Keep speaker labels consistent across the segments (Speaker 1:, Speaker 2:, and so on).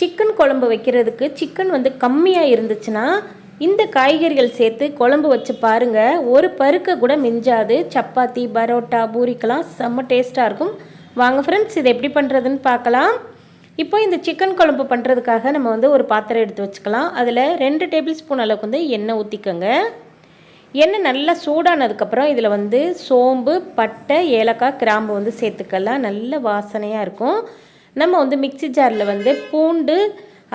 Speaker 1: Chicken குழம்பு வைக்கிறதுக்கு chicken வந்து கம்மியாக இருந்துச்சுன்னா இந்த காய்கறிகள் சேர்த்து குழம்பு வச்சு பாருங்கள் ஒரு பருக்க கூட மிஞ்சாது. சப்பாத்தி பரோட்டா பூரிக்கெல்லாம் செம்ம டேஸ்ட்டாக இருக்கும். வாங்க ஃப்ரெண்ட்ஸ் இதை எப்படி பண்ணுறதுன்னு பார்க்கலாம். இப்போ இந்த சிக்கன் குழம்பு பண்ணுறதுக்காக நம்ம வந்து ஒரு பாத்திரம் எடுத்து வச்சுக்கலாம். அதில் ரெண்டு டேபிள் ஸ்பூன் அளவுக்கு வந்து எண்ணெய் ஊற்றிக்கோங்க எண்ணெய் நல்லா சூடானதுக்கப்புறம் இதில் வந்து சோம்பு பட்டை ஏலக்காய் கிராம்பு வந்து சேர்த்துக்கலாம். நல்ல வாசனையாக இருக்கும். நம்ம வந்து மிக்சி ஜாரில் வந்து பூண்டு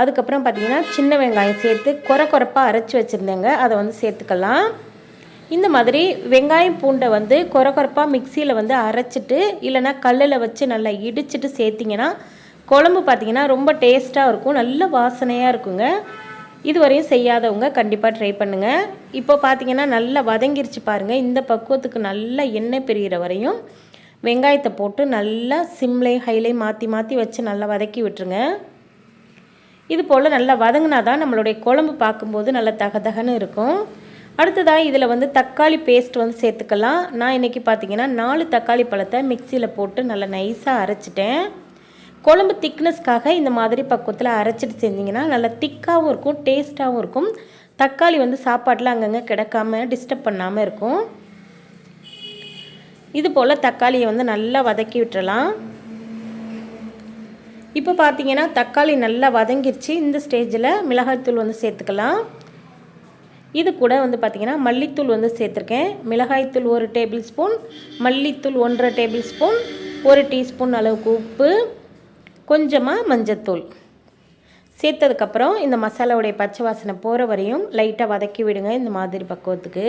Speaker 1: அதுக்கப்புறம் பார்த்திங்கன்னா சின்ன வெங்காயம் சேர்த்து குறை குறைப்பாக அரைச்சி வச்சுருந்தேங்க. அதை வந்து சேர்த்துக்கலாம். இந்த மாதிரி வெங்காயம் பூண்டை வந்து குறை குறைப்பாக மிக்சியில் வந்து அரைச்சிட்டு இல்லைனா கல்லில் வச்சு நல்லா இடிச்சிட்டு சேர்த்திங்கன்னா குழம்பு பார்த்திங்கன்னா ரொம்ப டேஸ்ட்டாக இருக்கும். நல்ல வாசனையாக இருக்குங்க. இதுவரையும் செய்யாதவங்க கண்டிப்பாக ட்ரை பண்ணுங்கள் இப்போ பார்த்தீங்கன்னா நல்லா வதங்கிருச்சு பாருங்கள் இந்த பக்குவத்துக்கு நல்லா எண்ணெய் பிரிகிற வரையும் வெங்காயத்தை போட்டு நல்லா சிம்லை ஹைலை மாற்றி மாற்றி வச்சு நல்லா வதக்கி விட்டுருங்க. இது போல் நல்லா வதங்கினா தான் நம்மளுடைய குழம்பு பார்க்கும்போது நல்லா தகதகன்னு இருக்கும். அடுத்ததாக இதில் வந்து தக்காளி பேஸ்ட் வந்து சேர்த்துக்கலாம். நான் இன்றைக்கி பார்த்தீங்கன்னா நாலு தக்காளி பழத்தை மிக்சியில் போட்டு நல்லா நைஸாக அரைச்சிட்டேன். குழம்பு திக்னஸ்க்காக இந்த மாதிரி பக்குவத்தில் அரைச்சிட்டு செஞ்சிங்கன்னா நல்லா திக்காகவும் இருக்கும் டேஸ்ட்டாகவும் இருக்கும். தக்காளி வந்து சாப்பாட்டில் அங்கங்கே கிடக்காமல் டிஸ்டர்ப் பண்ணாமல் இருக்கும். இது போல் தக்காளியை வந்து நல்லா வதக்கி விட்டுறலாம். இப்போ பார்த்தீங்கன்னா தக்காளி நல்லா வதங்கிருச்சு. இந்த ஸ்டேஜில் மிளகாய்த்தூள் வந்து சேர்த்துக்கலாம். இது கூட வந்து பார்த்திங்கன்னா மல்லித்தூள் வந்து சேர்த்துருக்கேன். மிளகாய்த்தூள் ஒரு டேபிள் ஸ்பூன் மல்லித்தூள் ஒன்றரை டேபிள் ஸ்பூன் ஒரு டீஸ்பூன் அளவுக்கு உப்பு கொஞ்சமாக மஞ்சத்தூள். சேர்த்ததுக்கப்புறம் இந்த மசாலாவுடைய பச்சை வாசனை போகிற வரையும் லைட்டாக வதக்கி விடுங்க இந்த மாதிரி பக்குவத்துக்கு.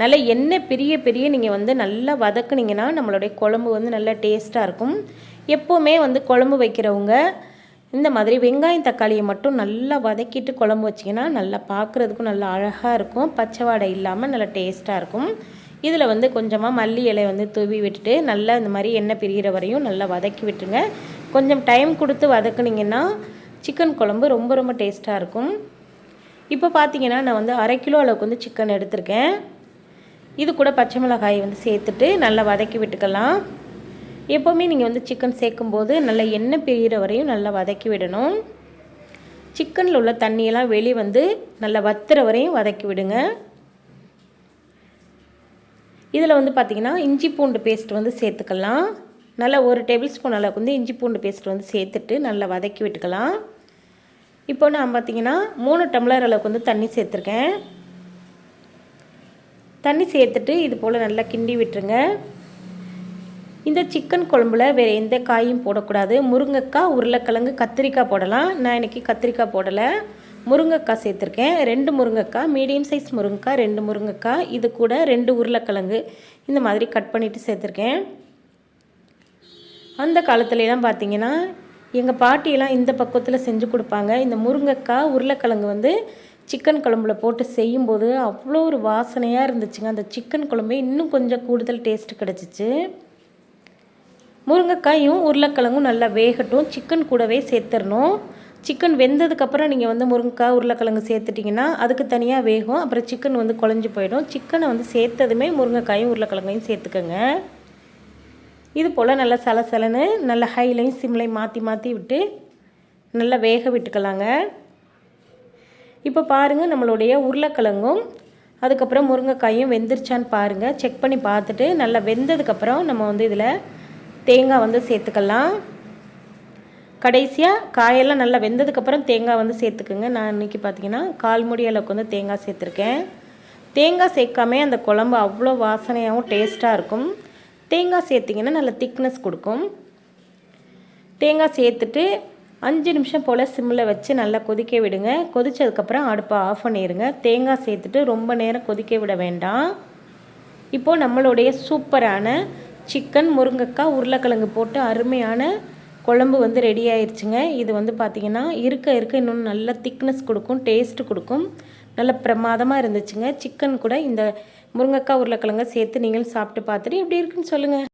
Speaker 1: நல்லா எண்ணெய் பெரிய பெரிய நீங்கள் வந்து நல்லா வதக்குனிங்கன்னா நம்மளுடைய குழம்பு வந்து நல்லா டேஸ்ட்டாக இருக்கும். எப்போவுமே வந்து குழம்பு வைக்கிறவங்க இந்த மாதிரி வெங்காயம் தக்காளியை மட்டும் நல்லா வதக்கிட்டு குழம்பு வச்சிங்கன்னா நல்லா பார்க்குறதுக்கும் நல்லா அழகாக இருக்கும். பச்சை வாடை இல்லாமல் நல்லா டேஸ்ட்டாக இருக்கும். இதில் வந்து கொஞ்சமாக மல்லி இலை வந்து தூவி விட்டுட்டு நல்லா இந்த மாதிரி எண்ணெய் பிரிகிற வரையும் நல்லா வதக்கி விட்டுருங்க. கொஞ்சம் டைம் கொடுத்து வதக்குனிங்கன்னா சிக்கன் குழம்பு ரொம்ப ரொம்ப டேஸ்ட்டாக இருக்கும். இப்போ பார்த்தீங்கன்னா நான் வந்து அரை கிலோ அளவுக்கு வந்து சிக்கன் எடுத்திருக்கேன். இது கூட பச்சை மிளகாயை வந்து சேர்த்துட்டு நல்லா வதக்கி விட்டுக்கலாம். எப்போவுமே நீங்கள் வந்து சிக்கன் சேர்க்கும்போது நல்லா எண்ணெய் பிரிகிற வரையும் நல்லா வதக்கி விடணும். சிக்கனில் உள்ள தண்ணியெல்லாம் வெளியே வந்து நல்லா வத்துற வரையும் வதக்கி விடுங்க. இதில் வந்து பார்த்திங்கன்னா இஞ்சி பூண்டு பேஸ்ட் வந்து சேர்த்துக்கலாம். நல்லா ஒரு டேபிள் ஸ்பூன் அளவுக்கு வந்து இஞ்சி பூண்டு பேஸ்ட் வந்து சேர்த்துட்டு நல்லா வதக்கி விட்டுக்கலாம். இப்போ நான் பார்த்திங்கன்னா மூணு டம்ளர் அளவுக்கு வந்து தண்ணி சேர்த்துருக்கேன். தண்ணி சேர்த்துட்டு இது போல் நல்லா கிண்டி விட்டுருங்க. இந்த சிக்கன் குழம்புல வேறு எந்த காயும் போடக்கூடாது. முருங்கைக்காய் உருளைக்கிழங்கு கத்திரிக்காய் போடலாம். நான் இன்றைக்கி கத்திரிக்காய் போடலை. முருங்கைக்காய் சேர்த்துருக்கேன். ரெண்டு முருங்கைக்காய் மீடியம் சைஸ் முருங்கைக்காய் ரெண்டு முருங்கைக்காய் இது கூட ரெண்டு உருளைக்கிழங்கு. இந்த மாதிரி கட் பண்ணிவிட்டு சேர்த்துருக்கேன். அந்த காலத்துலலாம் பார்த்தீங்கன்னா எங்கள் பாட்டியெல்லாம் இந்த பக்குவத்தில் செஞ்சு கொடுப்பாங்க. இந்த முருங்கைக்காய் உருளைக்கிழங்கு வந்து சிக்கன் குழம்புல போட்டு செய்யும்போது அவ்வளோ ஒரு வாசனையாக இருந்துச்சுங்க. அந்த சிக்கன் குழம்பு இன்னும் கொஞ்சம் கூடுதல் டேஸ்ட் கிடச்சிச்சு. முருங்கைக்காயும் உருளைக்கிழங்கும் நல்லா வேகட்டும். சிக்கன் கூடவே சேர்த்துடணும். சிக்கன் வெந்ததுக்கப்புறம் நீங்கள் வந்து முருங்கைக்காய் உருளைக்கிழங்கு சேர்த்துட்டிங்கன்னா அதுக்கு தனியாக வேகும். அப்புறம் சிக்கன் வந்து குழஞ்சி போயிடும். சிக்கனை வந்து சேர்த்ததுமே முருங்கைக்காயும் உருளைக்கிழங்கையும் சேர்த்துக்கோங்க. இது போல் நல்லா சலசலன்னு நல்லா ஹைலையும் சிம்லையும் மாற்றி மாற்றி விட்டு நல்லா வேக விட்டுக்கலாங்க. இப்போ பாருங்கள் நம்மளுடைய உருளைக்கிழங்கும் அதுக்கப்புறம் முருங்கைக்காயும் வெந்துருச்சான்னு பாருங்கள் செக் பண்ணி பார்த்துட்டு நல்லா வெந்ததுக்கப்புறம் நம்ம வந்து இதில் தேங்காய் வந்து சேர்த்துக்கலாம். கடைசியாக காயெல்லாம் நல்லா வெந்ததுக்கப்புறம் தேங்காய் வந்து சேர்த்துக்குங்க. நான் இன்றைக்கி பார்த்தீங்கன்னா கால் முடி அளவுக்கு வந்து தேங்காய் சேர்த்துருக்கேன். தேங்காய் சேர்க்காமே அந்த குழம்பு அவ்வளோ வாசனையாகவும் டேஸ்ட்டாக இருக்கும். தேங்காய் சேர்த்திங்கன்னா நல்ல திக்னஸ் கொடுக்கும். தேங்காய் சேர்த்துட்டு அஞ்சு நிமிஷம் போல் சிம்மில் வச்சு நல்லா கொதிக்க விடுங்க. கொதித்ததுக்கப்புறம் அடுப்பை ஆஃப் பண்ணிடுங்க தேங்காய் சேர்த்துட்டு ரொம்ப நேரம் கொதிக்க விட வேண்டாம். இப்போது நம்மளுடைய சூப்பரான சிக்கன் முருங்கைக்காய் உருளைக்கிழங்கு போட்டு அருமையான குழம்பு வந்து ரெடி ஆயிடுச்சுங்க இது வந்து பார்த்திங்கன்னா இருக்க இருக்க இன்னொன்று நல்ல திக்னஸ் கொடுக்கும் டேஸ்ட்டு கொடுக்கும். நல்ல பிரமாதமாக இருந்துச்சுங்க. சிக்கன் கூட இந்த முருங்கைக்காய் உருளைக்கிழங்க சேர்த்து நீங்களும் சாப்பிட்டு பார்த்துட்டு எப்படி இருக்குன்னு சொல்லுங்கள்